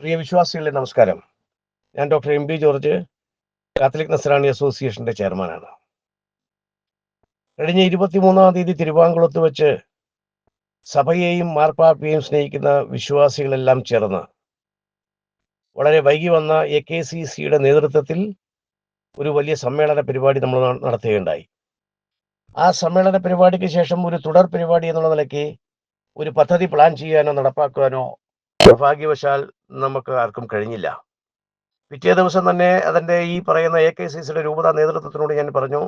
പ്രിയ വിശ്വാസികളെ നമസ്കാരം. ഞാൻ doctor M B George Catholic Nasrani അസോസിയേഷന്റെ ചെയർമാനാണ്. കഴിഞ്ഞ ഇരുപത്തിമൂന്നാം തീയതി തിരുവാങ്കുളത്ത് വെച്ച് സഭയെയും മാർപ്പാപ്പയെയും സ്നേഹിക്കുന്ന വിശ്വാസികളെല്ലാം ചേർന്ന് വളരെ വൈകി വന്ന എ കെ സി സിയുടെ നേതൃത്വത്തിൽ ഒരു വലിയ സമ്മേളന പരിപാടി നമ്മൾ നടത്തുകയുണ്ടായി. ആ സമ്മേളന പരിപാടിക്ക് ശേഷം ഒരു തുടർ പരിപാടി എന്നുള്ള നിലയ്ക്ക് ഒരു പദ്ധതി പ്ലാൻ ചെയ്യാനോ നടപ്പാക്കാനോ നിർഭാഗ്യവശാൽ നമുക്ക് ആർക്കും കഴിഞ്ഞില്ല. പിറ്റേ ദിവസം തന്നെ അതിന്റെ ഈ പറയുന്ന എ കെ സി സിയുടെ രൂപതാ നേതൃത്വത്തിനോട് ഞാൻ പറഞ്ഞു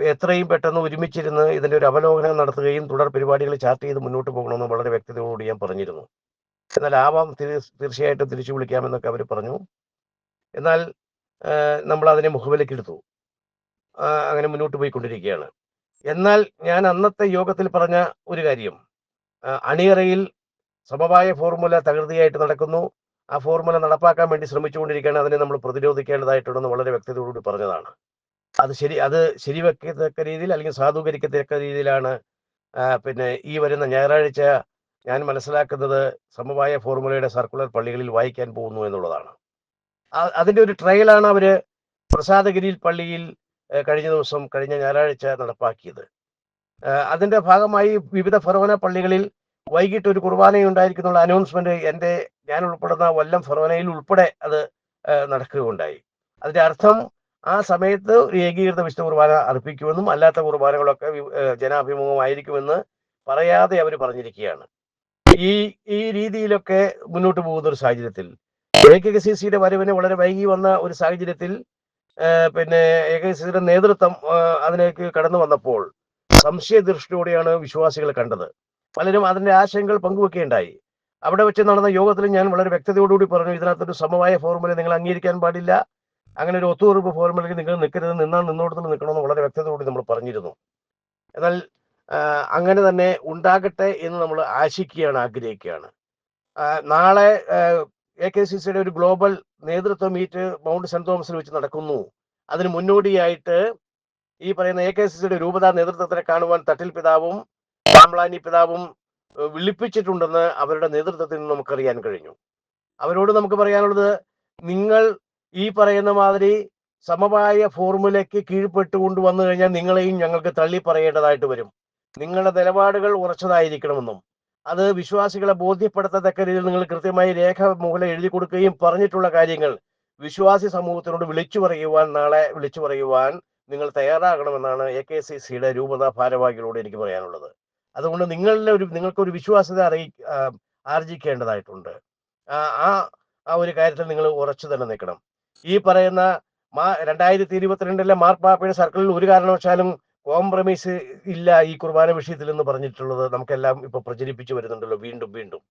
എത്രയും പെട്ടെന്ന് ഒരുമിച്ചിരുന്ന് ഇതിന്റെ ഒരു അവലോകനം നടത്തുകയും തുടർ പരിപാടികൾ ചാർട്ട് ചെയ്ത് മുന്നോട്ട് പോകണമെന്ന് വളരെ വ്യക്തതയോട് ഞാൻ പറഞ്ഞിരുന്നു. എന്നാൽ ആവാം തീർ- തീർച്ചയായിട്ടും തിരിച്ചു വിളിക്കാമെന്നൊക്കെ അവർ പറഞ്ഞു. എന്നാൽ നമ്മൾ അതിനെ മുഖവിലക്കെടുത്തു അങ്ങനെ മുന്നോട്ട് പോയിക്കൊണ്ടിരിക്കുകയാണ്. എന്നാൽ ഞാൻ അന്നത്തെ യോഗത്തിൽ പറഞ്ഞ ഒരു കാര്യം അണിയറയിൽ സമവായ ഫോർമുല തകൃതിയായിട്ട് നടക്കുന്നു. ആ ഫോർമുല നടപ്പാക്കാൻ വേണ്ടി ശ്രമിച്ചുകൊണ്ടിരിക്കുകയാണ്. അതിനെ നമ്മൾ പ്രതിരോധിക്കേണ്ടതായിട്ടുണ്ടെന്ന് വളരെ വ്യക്തതയോടുകൂടി പറഞ്ഞതാണ്. അത് ശരി അത് ശരിവെക്കത്തക്ക രീതിയിൽ അല്ലെങ്കിൽ സാധൂകരിക്കത്തക്ക രീതിയിലാണ് പിന്നെ ഈ വരുന്ന ഞായറാഴ്ച ഞാൻ മനസ്സിലാക്കുന്നത് സമവായ ഫോർമുലയുടെ സർക്കുലർ പള്ളികളിൽ വായിക്കാൻ പോകുന്നു എന്നുള്ളതാണ്. അതിന്റെ ഒരു ട്രയലാണ് അവർ പ്രസാദഗിരിയിൽ പള്ളിയിൽ കഴിഞ്ഞ ദിവസം കഴിഞ്ഞ ഞായറാഴ്ച നടപ്പാക്കിയത്. അതിന്റെ ഭാഗമായി വിവിധ ഫറോന പള്ളികളിൽ വൈകിട്ട് ഒരു കുർബാനയുണ്ടായിരിക്കുന്നുള്ള അനൗൺസ്മെന്റ് എന്റെ ഞാൻ ഉൾപ്പെടുന്ന കൊല്ലം ഫെറോനയിൽ ഉൾപ്പെടെ അത് നടക്കുകയുണ്ടായി. അതിന്റെ അർത്ഥം ആ സമയത്ത് ഏകീകൃത വിശുദ്ധ കുർബാന അർപ്പിക്കുമെന്നും അല്ലാത്ത കുർബാനകളൊക്കെ ജനാഭിമുഖമായിരിക്കുമെന്ന് പറയാതെ അവർ പറഞ്ഞിരിക്കുകയാണ്. ഈ ഈ രീതിയിലൊക്കെ മുന്നോട്ട് പോകുന്ന ഒരു സാഹചര്യത്തിൽ എ കെ സി സിയുടെ വരവിന് വളരെ വൈകി വന്ന ഒരു സാഹചര്യത്തിൽ പിന്നെ എ കെ സി സിയുടെ നേതൃത്വം അതിലേക്ക് കടന്നു വന്നപ്പോൾ സംശയദൃഷ്ടിയോടെയാണ് വിശ്വാസികൾ കണ്ടത്. പലരും അതിന്റെ ആശയങ്ങൾ പങ്കുവെക്കുകയുണ്ടായി. അവിടെ വെച്ച് നടന്ന യോഗത്തിൽ ഞാൻ വളരെ വ്യക്തതയോടുകൂടി പറഞ്ഞു ഇതിനകത്തൊരു സമവായ ഫോർമുല നിങ്ങൾ അംഗീകരിക്കാൻ പാടില്ല. അങ്ങനെ ഒരു ഒത്തുതീർപ്പ് ഫോർമുലയ്ക്ക് നിങ്ങൾ നിൽക്കരുത് നിന്നാൽ നിന്നോടത്തിൽ നിൽക്കണമെന്ന് വളരെ വ്യക്തതയോടെ നമ്മൾ പറഞ്ഞിരുന്നു. എന്നാൽ അങ്ങനെ തന്നെ ഉണ്ടാകട്ടെ എന്ന് നമ്മൾ ആശിക്കുകയാണ് ആഗ്രഹിക്കുകയാണ്. നാളെ എ കെ സി സിയുടെ ഒരു ഗ്ലോബൽ നേതൃത്വ മീറ്റ് മൗണ്ട് സെന്റ് തോമസിൽ വെച്ച് നടക്കുന്നു. അതിന് മുന്നോടിയായിട്ട് ഈ പറയുന്ന എ കെ സി സിയുടെ രൂപതാ നേതൃത്വത്തിനെ കാണുവാൻ തട്ടിൽ പിതാവും പാംപ്ലാനി പിതാവും വിളിപ്പിച്ചിട്ടുണ്ടെന്ന് അവരുടെ നേതൃത്വത്തിൽ നിന്ന് നമുക്കറിയാൻ കഴിഞ്ഞു. അവരോട് നമുക്ക് പറയാനുള്ളത് നിങ്ങൾ ഈ പറയുന്ന മാതിരി സമവായ ഫോർമുലയ്ക്ക് കീഴ്പ്പെട്ടുകൊണ്ട് വന്നു കഴിഞ്ഞാൽ നിങ്ങളെയും ഞങ്ങൾക്ക് തള്ളി പറയേണ്ടതായിട്ട് വരും. നിങ്ങളുടെ നിലപാടുകൾ ഉറച്ചതായിരിക്കണമെന്നും അത് വിശ്വാസികളെ ബോധ്യപ്പെടുത്തത്തക്ക രീതിയിൽ നിങ്ങൾ കൃത്യമായി രേഖ മുകളിൽ എഴുതി കൊടുക്കുകയും പറഞ്ഞിട്ടുള്ള കാര്യങ്ങൾ വിശ്വാസി സമൂഹത്തിനോട് വിളിച്ചു പറയുവാൻ നാളെ വിളിച്ചു പറയുവാൻ നിങ്ങൾ തയ്യാറാകണമെന്നാണ് എ കെ സി സിയുടെ രൂപതാ ഭാരവാഹികളോട് എനിക്ക് പറയാനുള്ളത്. അതുകൊണ്ട് നിങ്ങളുടെ ഒരു നിങ്ങൾക്കൊരു വിശ്വാസ്യത അറിയി ആർജിക്കേണ്ടതായിട്ടുണ്ട് ആ ആ- ഒരു കാര്യത്തിൽ നിങ്ങൾ ഉറച്ചു തന്നെ നിൽക്കണം. ഈ പറയുന്ന മാ രണ്ടായിരത്തി ഇരുപത്തിരണ്ടിലെ മാർപ്പാപ്പയുടെ സർക്കിളിൽ ഒരു കാരണവശാലും കോംപ്രമൈസ് ഇല്ല ഈ കുർബാന വിഷയത്തിൽ എന്ന് പറഞ്ഞിട്ടുള്ളത് നമുക്കെല്ലാം ഇപ്പൊ പ്രചരിപ്പിച്ചു വരുന്നുണ്ടല്ലോ വീണ്ടും വീണ്ടും.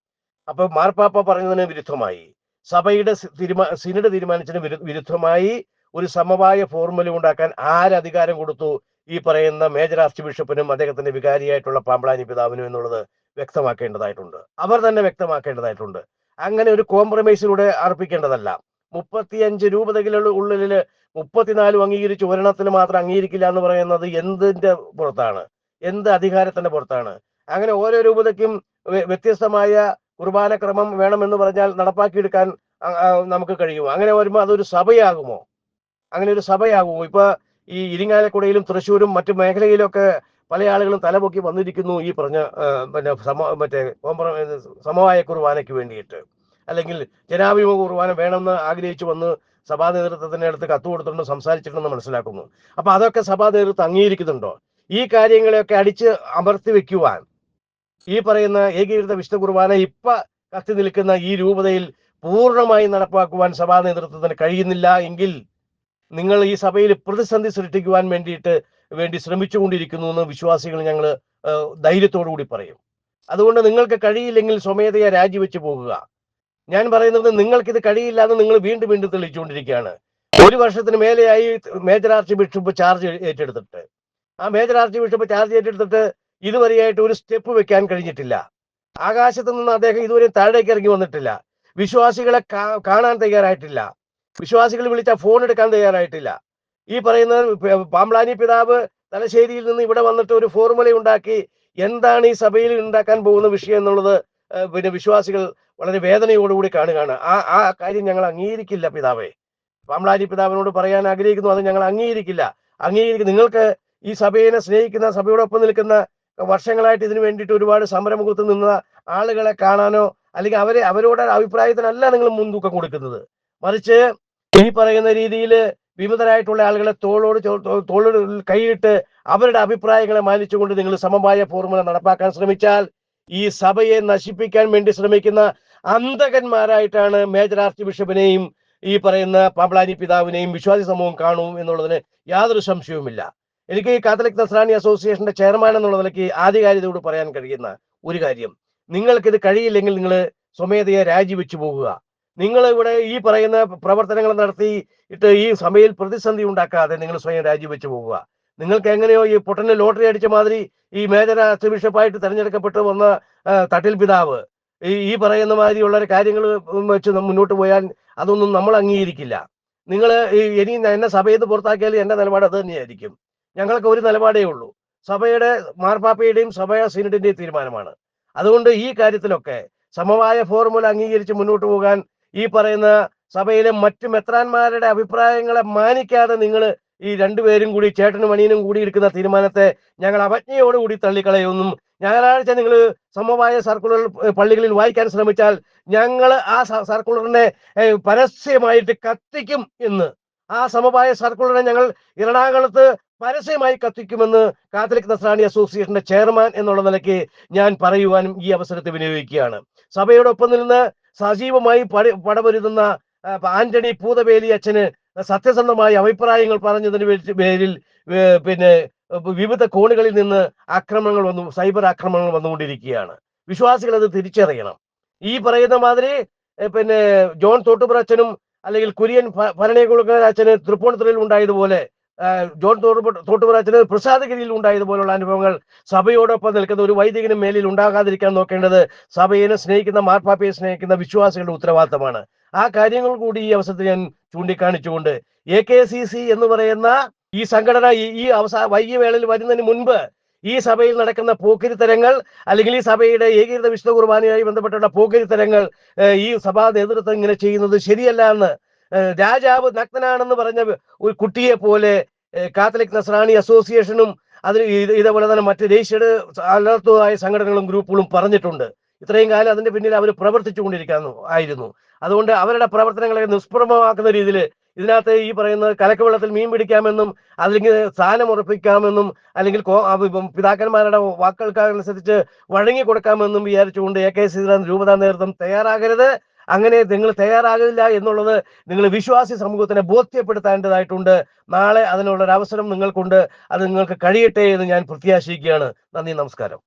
അപ്പൊ മാർപ്പാപ്പ പറഞ്ഞതിന് വിരുദ്ധമായി. സഭയുടെ തീരുമാ സിനഡ് തീരുമാനിച്ചതിന് വിരുദ്ധമായി ഒരു സമവായ ഫോർമുല ഉണ്ടാക്കാൻ ആരധികാരം കൊടുത്തു ഈ പറയുന്ന മേജർ ആർച്ച് ബിഷപ്പിനും അദ്ദേഹത്തിന്റെ വികാരിയായിട്ടുള്ള പാമ്പളാനി പിതാവിനും എന്നുള്ളത് വ്യക്തമാക്കേണ്ടതായിട്ടുണ്ട്. അവർ തന്നെ വ്യക്തമാക്കേണ്ടതായിട്ടുണ്ട്. അങ്ങനെ ഒരു കോംപ്രമൈസിലൂടെ അർപ്പിക്കേണ്ടതല്ല. മുപ്പത്തിയഞ്ച് രൂപതകളുടെ ഉള്ളിൽ മുപ്പത്തിനാലും അംഗീകരിച്ച് ഒരെണ്ണത്തിന് മാത്രം അംഗീകരിക്കില്ല എന്ന് പറയുന്നത് എന്തിന്റെ പുറത്താണ്? എന്ത് അധികാരത്തിന്റെ പുറത്താണ്? അങ്ങനെ ഓരോ രൂപതയ്ക്കും വ്യത്യസ്തമായ കുർബാന ക്രമം വേണമെന്ന് പറഞ്ഞാൽ നടപ്പാക്കിയെടുക്കാൻ നമുക്ക് കഴിയുമോ? അങ്ങനെ വരുമ്പോൾ അതൊരു സഭയാകുമോ? അങ്ങനെ ഒരു സഭയാകുമോ? ഇപ്പൊ ഈ ഇരിങ്ങാലക്കുടയിലും തൃശ്ശൂരും മറ്റു മേഖലയിലൊക്കെ പല ആളുകളും തലപൊക്കി വന്നിരിക്കുന്നു ഈ പറഞ്ഞ പിന്നെ സമ മറ്റേ കോംപ്ര- സമവായ കുർബാനയ്ക്ക് വേണ്ടിയിട്ട്. അല്ലെങ്കിൽ ജനാഭിമുഖ കുർബാന വേണമെന്ന് ആഗ്രഹിച്ചു വന്ന് സഭാ നേതൃത്വത്തിന്റെ അടുത്ത് കത്ത് കൊടുത്തിട്ടുണ്ട് സംസാരിച്ചിട്ടുണ്ടെന്ന് മനസ്സിലാക്കുന്നു. അപ്പൊ അതൊക്കെ സഭാ നേതൃത്വം അംഗീകരിക്കുന്നുണ്ടോ? ഈ കാര്യങ്ങളെയൊക്കെ അടിച്ച് അമർത്തി വെക്കുവാൻ ഈ പറയുന്ന ഏകീകൃത വിശുദ്ധ കുർബാന ഇപ്പ കത്തി നിൽക്കുന്ന ഈ രൂപതയിൽ പൂർണമായി നടപ്പാക്കുവാൻ സഭാ നേതൃത്വത്തിന് കഴിയുന്നില്ല എങ്കിൽ നിങ്ങൾ ഈ സഭയിൽ പ്രതിസന്ധി സൃഷ്ടിക്കുവാൻ വേണ്ടിയിട്ട് വേണ്ടി ശ്രമിച്ചുകൊണ്ടിരിക്കുന്നു എന്ന് വിശ്വാസികൾ ഞങ്ങൾ ധൈര്യത്തോടു കൂടി പറയും. അതുകൊണ്ട് നിങ്ങൾക്ക് കഴിയില്ലെങ്കിൽ സ്വമേധയ രാജിവെച്ച് പോകുക. ഞാൻ പറയുന്നത് നിങ്ങൾക്കിത് കഴിയില്ല എന്ന് നിങ്ങൾ വീണ്ടും വീണ്ടും തെളിയിച്ചുകൊണ്ടിരിക്കുകയാണ്. ഒരു വർഷത്തിന് മേലെയായി മേജർ ആർച്ച് ബിഷപ്പ് ചാർജ് ഏറ്റെടുത്തിട്ട്. ആ മേജർ ആർച്ച് ബിഷപ്പ് ചാർജ് ഏറ്റെടുത്തിട്ട് ഇതുവരെയായിട്ട് ഒരു സ്റ്റെപ്പ് വെക്കാൻ കഴിഞ്ഞിട്ടില്ല. ആകാശത്ത് നിന്ന് അദ്ദേഹം ഇതുവരെ താഴേക്ക് ഇറങ്ങി വന്നിട്ടില്ല. വിശ്വാസികളെ കാണാൻ തയ്യാറായിട്ടില്ല. വിശ്വാസികൾ വിളിച്ച ഫോൺ എടുക്കാൻ തയ്യാറായിട്ടില്ല. ഈ പറയുന്ന പാമ്പ്ലാനി പിതാവ് തലശ്ശേരിയിൽ നിന്ന് ഇവിടെ വന്നിട്ട് ഒരു ഫോർമുല ഉണ്ടാക്കി എന്താണ് ഈ സഭയിൽ ഉണ്ടാക്കാൻ പോകുന്ന വിഷയം എന്നുള്ളത് പിന്നെ വിശ്വാസികൾ വളരെ വേദനയോടുകൂടി കാണുകയാണ്. ആ ആ കാര്യം ഞങ്ങൾ അംഗീകരിക്കില്ല പിതാവേ. പാമ്പ്ലാനി പിതാവിനോട് പറയാൻ ആഗ്രഹിക്കുന്നു അത് ഞങ്ങൾ അംഗീകരിക്കില്ല. അംഗീകരിക്കും നിങ്ങൾക്ക് ഈ സഭയെ സ്നേഹിക്കുന്ന സഭയോടൊപ്പം നിൽക്കുന്ന വർഷങ്ങളായിട്ട് ഇതിനു വേണ്ടിയിട്ട് ഒരുപാട് സമരമുഖത്ത് നിന്ന ആളുകളെ കാണാനോ അല്ലെങ്കിൽ അവരെ അവരോട് അഭിപ്രായത്തിനല്ല നിങ്ങൾ മുൻതൂക്കം കൊടുക്കുന്നത്. മറിച്ച് ഈ പറയുന്ന രീതിയിൽ വിമതരായിട്ടുള്ള ആളുകളെ തോളോട് തോളോട് കൈയിട്ട് അവരുടെ അഭിപ്രായങ്ങളെ മാനിച്ചുകൊണ്ട് നിങ്ങൾ സമവായ ഫോർമുല നടപ്പാക്കാൻ ശ്രമിച്ചാൽ ഈ സഭയെ നശിപ്പിക്കാൻ വേണ്ടി ശ്രമിക്കുന്ന അന്തകന്മാരായിട്ടാണ് മേജർ ആർച്ച് ബിഷപ്പിനെയും ഈ പറയുന്ന പാബ്ലാനി പിതാവിനെയും വിശ്വാസി സമൂഹം കാണും എന്നുള്ളതിന് യാതൊരു സംശയവുമില്ല. എനിക്ക് ഈ കാത്തലിക് നസ്രാണി അസോസിയേഷന്റെ ചെയർമാൻ എന്നുള്ള നിലയ്ക്ക് ആധികാരികതയോട് പറയാൻ കഴിയുന്ന ഒരു കാര്യം. നിങ്ങൾക്കിത് കഴിയില്ലെങ്കിൽ നിങ്ങൾ സ്വമേധയെ രാജിവെച്ചു പോകുക നിങ്ങൾ ഇവിടെ ഈ പറയുന്ന പ്രവർത്തനങ്ങൾ നടത്തി ഇട്ട് ഈ സഭയിൽ പ്രതിസന്ധി ഉണ്ടാക്കാതെ നിങ്ങൾ സ്വയം രാജിവെച്ചു പോവുക. നിങ്ങൾക്ക് എങ്ങനെയോ ഈ പൊട്ടനെ ലോട്ടറി അടിച്ച മാതിരി ഈ മേജർ ആർച്ച് ബിഷപ്പായിട്ട് തെരഞ്ഞെടുക്കപ്പെട്ട് വന്ന തട്ടിൽ പിതാവ്. ഈ ഈ പറയുന്ന മാതിരിയുള്ള കാര്യങ്ങൾ വെച്ച് മുന്നോട്ട് പോയാൽ അതൊന്നും നമ്മൾ അംഗീകരിക്കില്ല. നിങ്ങൾ ഇനി എന്നെ സഭയിൽ നിന്ന് പുറത്താക്കിയാൽ എന്റെ നിലപാട് അത് തന്നെയായിരിക്കും. ഞങ്ങൾക്ക് ഒരു നിലപാടേ ഉള്ളൂ. സഭയുടെ മാർപ്പാപ്പയുടെയും സഭ സീനറ്റിന്റെയും തീരുമാനമാണ്. അതുകൊണ്ട് ഈ കാര്യത്തിലൊക്കെ സമവായ ഫോർമുല അംഗീകരിച്ച് മുന്നോട്ട് പോകാൻ ഈ പറയുന്ന സഭയിലെ മറ്റു മെത്രാന്മാരുടെ അഭിപ്രായങ്ങളെ മാനിക്കാതെ നിങ്ങൾ ഈ രണ്ടുപേരും കൂടി ചേട്ടനും മണിയനും കൂടി എടുക്കുന്ന തീരുമാനത്തെ ഞങ്ങൾ അവജ്ഞയോടുകൂടി തള്ളിക്കളയൊന്നും. ഞായറാഴ്ച നിങ്ങൾ സമവായ സർക്കുലർ പള്ളികളിൽ വായിക്കാൻ ശ്രമിച്ചാൽ ഞങ്ങൾ ആ സർക്കുലറിനെ പരസ്യമായിട്ട് കത്തിക്കും എന്ന്. ആ സമവായ സർക്കുലറിനെ ഞങ്ങൾ എറണാകുളത്ത് പരസ്യമായി കത്തിക്കുമെന്ന് കാത്തലിക് നസ്രാണി അസോസിയേഷന്റെ ചെയർമാൻ എന്നുള്ള നിലയ്ക്ക് ഞാൻ പറയുവാനും ഈ അവസരത്തെ വിനിയോഗിക്കുകയാണ്. സഭയോടൊപ്പം നിന്ന് സജീവമായി പടി പടപൊരുതുന്ന ആന്റണി പൂതവേലി അച്ഛന് സത്യസന്ധമായ അഭിപ്രായങ്ങൾ പറഞ്ഞതിന് പേരിൽ പിന്നെ വിവിധ കോണുകളിൽ നിന്ന് ആക്രമണങ്ങൾ വന്നു സൈബർ ആക്രമണങ്ങൾ വന്നുകൊണ്ടിരിക്കുകയാണ്. വിശ്വാസികൾ അത് തിരിച്ചറിയണം. ഈ പറയുന്ന മാതിരി പിന്നെ ജോൺ തോട്ടുപുറച്ചനും അല്ലെങ്കിൽ കുര്യൻ ഭ- ഭരണകുളങ്ങര അച്ഛന് തൃപ്പൂണിത്തുറയിൽ ഉണ്ടായതുപോലെ ജോൺ തോട്ടുപുറ തോട്ടുപുറ അച്ഛന് പ്രസാദഗിരിയിൽ ഉണ്ടായതുപോലുള്ള അനുഭവങ്ങൾ സഭയോടൊപ്പം നിൽക്കുന്ന ഒരു വൈദികനും മേലിൽ ഉണ്ടാകാതിരിക്കാൻ നോക്കേണ്ടത് സഭയെ സ്നേഹിക്കുന്ന മാർപ്പാപ്പയെ സ്നേഹിക്കുന്ന വിശ്വാസികളുടെ ഉത്തരവാദിത്തമാണ്. ആ കാര്യങ്ങൾ കൂടി ഈ അവസരത്തിൽ ഞാൻ ചൂണ്ടിക്കാണിച്ചുകൊണ്ട് എ കെ സി സി എന്ന് പറയുന്ന ഈ സംഘടന ഈ അവസാന വൈകിയ വേളയിൽ വരുന്നതിന് മുൻപ് ഈ സഭയിൽ നടക്കുന്ന പോക്കിരിത്തരങ്ങൾ അല്ലെങ്കിൽ ഈ സഭയുടെ ഏകീകൃത വിശുദ്ധ കുർബാനയുമായി ബന്ധപ്പെട്ടുള്ള പോക്കിരിത്തരങ്ങൾ ഈ സഭാ നേതൃത്വം ഇങ്ങനെ ചെയ്യുന്നത് ശരിയല്ല എന്ന് രാജാവ് നഗ്നനാണെന്ന് പറഞ്ഞ ഒരു കുട്ടിയെ പോലെ കാത്തലിക് നസ്രാണി അസോസിയേഷനും അതിന് ഇതേപോലെ തന്നെ മറ്റ് ദേശീയ അലർത്തതായ സംഘടനകളും ഗ്രൂപ്പുകളും പറഞ്ഞിട്ടുണ്ട്. ഇത്രയും കാലം അതിന്റെ പിന്നിൽ അവർ പ്രവർത്തിച്ചുകൊണ്ടിരിക്കുന്നു ആയിരുന്നു. അതുകൊണ്ട് അവരുടെ പ്രവർത്തനങ്ങളെ നിഷ്പ്രഭമാക്കുന്ന രീതിയിൽ ഇതിനകത്ത് ഈ പറയുന്ന കലക്കവെള്ളത്തിൽ മീൻ പിടിക്കാമെന്നും അല്ലെങ്കിൽ സ്ഥാനം ഉറപ്പിക്കാമെന്നും അല്ലെങ്കിൽ പിതാക്കന്മാരുടെ വാക്കുകൾക്കനുസരിച്ച് വഴങ്ങി കൊടുക്കാമെന്നും വിചാരിച്ചുകൊണ്ട് എ കെ ശ്രീധരൻ രൂപതാ നേതൃത്വം തയ്യാറാകരുത്. അങ്ങനെ നിങ്ങൾ തയ്യാറാകില്ല എന്നുള്ളത് നിങ്ങൾ വിശ്വാസി സമൂഹത്തിനെ ബോധ്യപ്പെടുത്തേണ്ടതായിട്ടുണ്ട്. നാളെ അതിനുള്ള ഒരു അവസരം നിങ്ങൾക്കുണ്ട്. അത് നിങ്ങൾക്ക് കഴിയട്ടെ എന്ന് ഞാൻ പ്രത്യാശിക്കുകയാണ്. നന്ദി നമസ്കാരം.